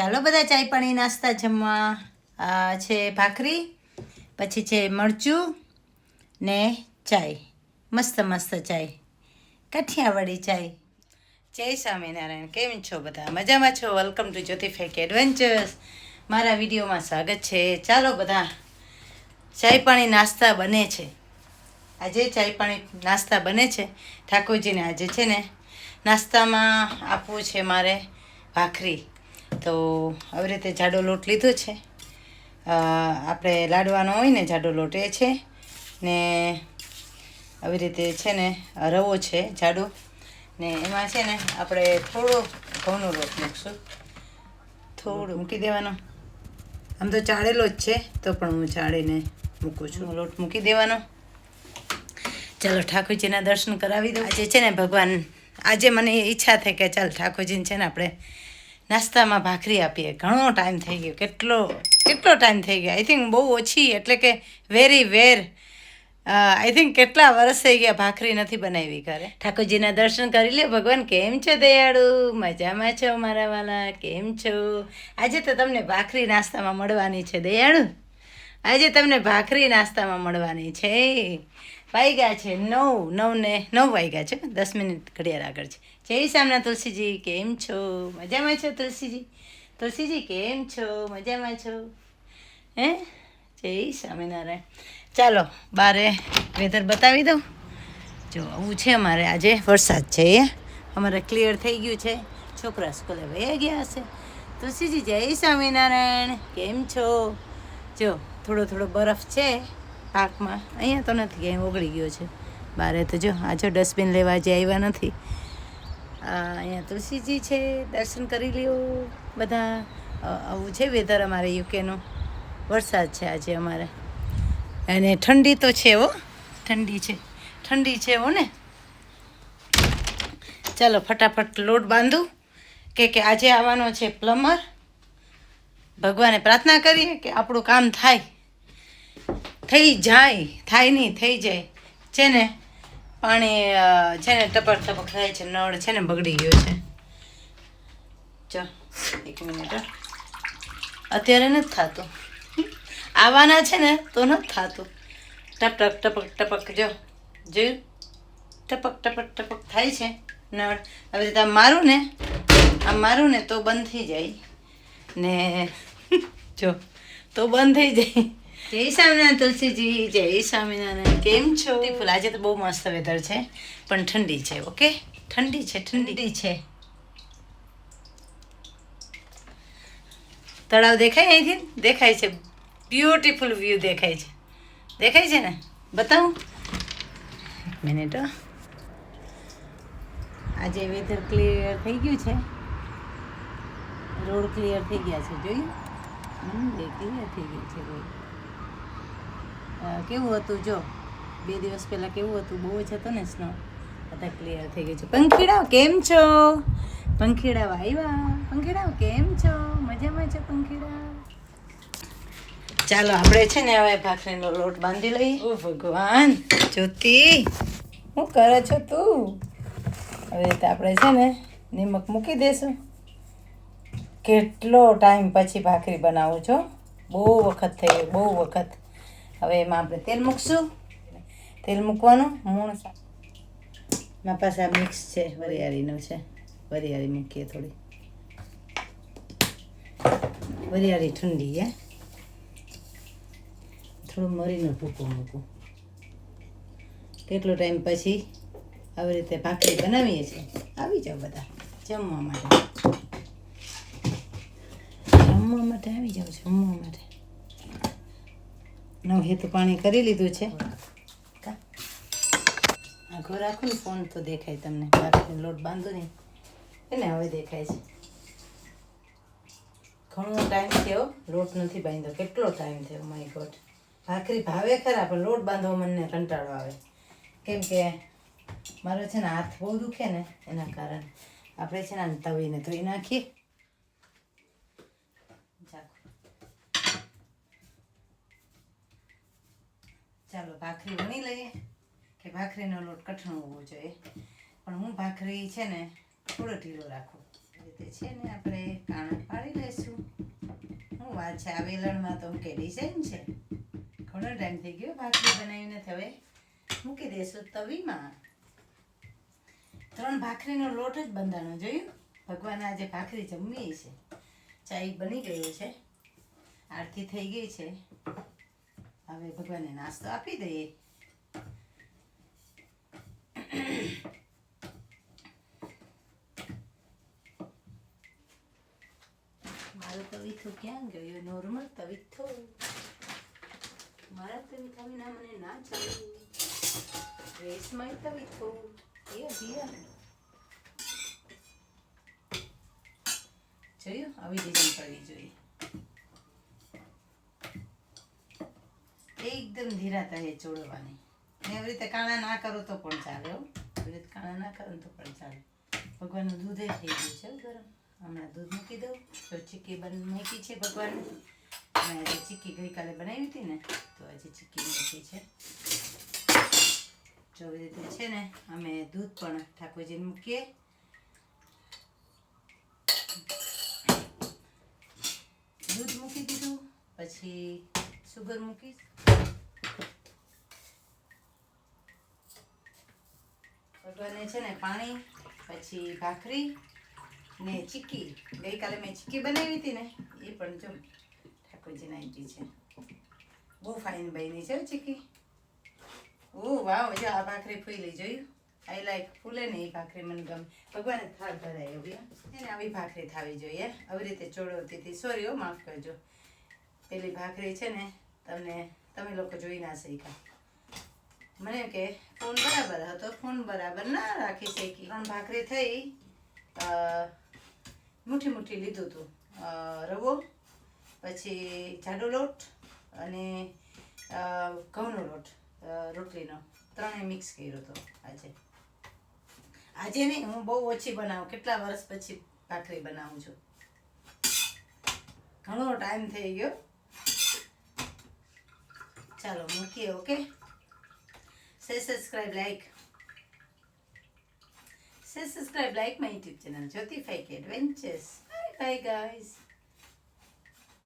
ચાલો, બધા ચાય પાણી નાસ્તા જમવા છે ભાખરી, પછી છે મરચું ને ચાય. મસ્ત મસ્ત ચાય. કાઠિયાવાડી ચાય. જય સ્વામિનારાયણ. કેમ છો બધા? મજામાં છો? વેલકમ ટુ જ્યોતિફેક એડવેન્ચર્સ મારા વિડીયોમાં સ્વાગત છે. ચાલો બધા, ચાય પાણી નાસ્તા બને છે. આજે ચાય પાણી નાસ્તા બને છે. ઠાકોરજીને આજે છે ને, નાસ્તામાં આપવું છે મારે ભાખરી. તો આવી રીતે જાડો લોટ લીધો છે. આપણે લાડવાનો હોય ને જાડો લોટ એ છે ને આવી રીતે છે ને રવો છે જાડો ને એમાં છે ને આપણે થોડો ઘઉંનો લોટ મૂકશું. થોડું મૂકી દેવાનો. આમ તો ચાળેલો જ છે તો પણ હું ચાળીને મૂકું છું. લોટ મૂકી દેવાનો. ચાલો ઠાકોરજીના દર્શન કરાવી દો આજે છે ને ભગવાન આજે મને ઈચ્છા થઈ કે ચાલ ઠાકોરજીને છે ને આપણે નાસ્તામાં ભાખરી આપીએ. ઘણો ટાઈમ થઈ ગયો. કેટલો કેટલો ટાઈમ થઈ ગયો? આઈ થિંક બહુ ઓછી, એટલે કે વેરી વેર આઈ થિંક કેટલા વર્ષ થઈ ગયા ભાખરી નથી બનાવી ઘરે? ઠાકોરજીના દર્શન કરી લે. ભગવાન, કેમ છો દયાળુ? મજામાં છો મારા વાલા? કેમ છો? આજે તો તમને ભાખરી નાસ્તામાં મળવાની છે દયાળુ. આજે તમને ભાખરી નાસ્તામાં મળવાની છે. વાગ્યા છે નવ નવ ને નવ વાગ્યા છે. દસ મિનિટ ઘડિયાળ આગળ છે. જય સામના તુલસીજી, કેમ છો? મજામાં છો તુલસીજી? તુલસીજી, કેમ છો? મજામાં છો? હે? જય સ્વામિનારાયણ. ચાલો, બારે વેધર બતાવી દઉં. જો, આવું છે અમારે આજે વરસાદ છે એ અમારે ક્લિયર થઈ ગયું છે. છોકરા સ્કૂલે વહી ગયા હશે. તુલસીજી, જય સ્વામિનારાયણ. કેમ છો? જો, થોડો થોડો બરફ છે. પાકમાં. અહીંયા તો નથી, અહીં ઓગળી ગયો છે. બારે તો જો આજે ડસ્ટબિન લેવા જે આવ્યા નથી. અહીંયા તુલસીજી છે, દર્શન કરી લ્યો. બધા આવું છે વેધર અમારે યુકેનું? વરસાદ છે આજે અમારે. અને ઠંડી તો છે હો. ઠંડી છે. ઠંડી છે હો ને. ચાલો ફટાફટ લોટ બાંધું. કે કે આજે આવવાનો છે પ્લમર ભગવાને પ્રાર્થના કરીએ કે આપણું કામ થાય. થઈ જાય, થાય નહીં, થઈ જાય. છે ને? પાણી છે ને ટપક ટપક થાય છે, નળ છે ને બગડી ગયો છે. ચો, એક મિનિટ. અત્યારે નથી થતું. આવવાના છે ને, તો નથી થતું. ટપક ટપક ટપક, જો. જોયું ટપક ટપક ટપક થાય છે નળ. હવે રીતે મારું ને આમ મારું ને તો બંધ થઈ જાય. ને, જો, તો બંધ થઈ જાય. જય સ્વામિનારાયણ તુલસીજી જય સ્વામિનારાયણ કેમ છો? ફૂલ. આજે તો બહુ મસ્ત વેધર છે પણ ઠંડી છે ઓકે? ઠંડી છે ઠંડી. છે. તળાવ દેખાય અહીંથી? દેખાય છે. બ્યુટીફુલ વ્યૂ દેખાય છે. દેખાય છે ને? બતાવું. મિનિટ આજે વેધર ક્લિયર થઈ ગયું છે. રોડ ક્લિયર થઈ ગયા છે જોયું? ક્લિયર થઈ ગયું છે રોડ કેવું હતું જો? બે દિવસ પહેલાં કેવું હતું? બહુ જ હતો ને સ્નો બધા ક્લિયર થઈ ગયું છે. પંખીડાઓ કેમ છો? પંખીડાવ આવ્યા. પંખીડાઓ કેમ છો? મજામાં છો પંખીડા ચાલો આપણે છે ને હવે ભાખરીનો લોટ બાંધી લઈએ. ઓ ભગવાન! જ્યોતિ શું કરે છો તું? હવે તો આપણે છે ને નિમક મૂકી દેશું. કેટલો ટાઈમ પછી ભાખરી બનાવું છો? બહુ વખત થઈ ગયો બહુ વખત. હવે એમાં આપણે તેલ મૂકશું. તેલ મૂકવાનું, મૂણ મારા પાસે આ મિક્સ છે, વરિયાળીનું છે. વરિયાળી મૂકીએ થોડી. વરિયાળી ઠંડી હે. થોડું મરીનો ભૂકો મૂકું. કેટલો ટાઈમ પછી આવી રીતે ભાખરી બનાવીએ છીએ. આવી જાઓ બધા, જમવા માટે જમવા માટે આવી જાઓ જમવા માટે નવ હેતુ પાણી કરી લીધું છે? આઘો રાખો ને ફોન તો દેખાય તમને. ભાખરીનો લોટ બાંધો ને એને હવે દેખાય છે. ઘણો ટાઈમ થયો લોટ નથી બાંધ્યો. કેટલો ટાઈમ થયો માય ગોડ ભાખરી ભાવે ખરા પણ લોટ બાંધવો મને કંટાળો આવે. કેમ કે મારો છે ને હાથ બહુ દુખે ને એના કારણે. આપણે છે ને તવીને ધોઈ નાખીએ ચાલો. ચાલો ભાખરી વણી લઈએ, કે ભાખરીનો લોટ કઠણ હોવો જોઈએ. પણ હું ભાખરી છે ને થોડો ઢીલો રાખું. રીતે છે ને આપણે કાણા પાડી લઈશું. હું વાત છે આ વેલણમાં તો કે ડિઝાઇન છે. ઘણો ટાઈમ થઈ ગયો ભાખરી બનાવીને હવે મૂકી દઈશું તવીમાં. ત્રણ ભાખરીનો લોટ જ બંધાણો જોયું? ભગવાન આજે ભાખરી જમવી છે. ચાઈ બની ગયું છે. આરતી થઈ ગઈ છે. હવે ભગવાનને નાસ્તો આપી દઈએ. મારો તવીથો ક્યાં ગયો? નોર્મલ તવીથો મારા તવીથા વિના મને ના ચાલે. ડ્રેસમાં તવીથો એ અભિયા. જોયું આવી ડિઝાઇન કરવી જોઈએ. એકદમ ધીરાતા એ ચોળવાની. એવી રીતે કાણા ના કરો તો પણ ચાલે એવી રીતે કાણા ના કરો તો પણ ચાલે. ભગવાનનું દૂધે થઈ ગયું છે ગરમ. હમણાં દૂધ મૂકી દઉં. તો ચીક્કી બન મૂકી છે ભગવાન મેં આજે ચીક્કી ગઈકાલે બનાવી હતી ને, તો આજે ચીક્કી મૂકી છે. જો એવી રીતે છે ને, અમે દૂધ પણ ઠાકોરજીને મૂકીએ. દૂધ મૂકી દીધું. પછી સુગર મૂકીશ ભગવાને છે ને પાણી, પછી ભાખરી ને ચીક્કી ગઈકાલે મેં ચીક્કી બનાવી હતી ને, એ પણ જો ઠાકોરજીને આપી છે. બહુ ફાઇન બની છે ચીક્કી ઓ, વાવ, જો આ ભાખરી ફૂલી જોયું? આઈ લાઈક ફૂલે ને એ ભાખરી મને ગમે. ભગવાને થાળ ધરાય એવી એને આવી ભાખરી થાવી જોઈએ. આવી રીતે ચોળવતી હતી સોરી હો, માફ કરજો. પેલી ભાખરી છે ને તમને, તમે લોકો જોઈ ના શીખ્યા મને કે ફોન બરાબર હતો, ફોન બરાબર ના રાખી શકી. પણ ભાખરી થઈ મુઠ્ઠી મુઠ્ઠી લીધું હતું રવો, પછી જાડો લોટ અને ઘઉંનો લોટ રોટલીનો. ત્રણેય મિક્સ કર્યો હતો આજે. આજે નહીં, હું બહુ ઓછી બનાવું. કેટલા વર્ષ પછી ભાખરી બનાવું છું? ઘણો ટાઈમ થઈ ગયો. ચાલો મૂકીએ okay say subscribe like say subscribe like my youtube channel jyoti fake adventures bye bye guys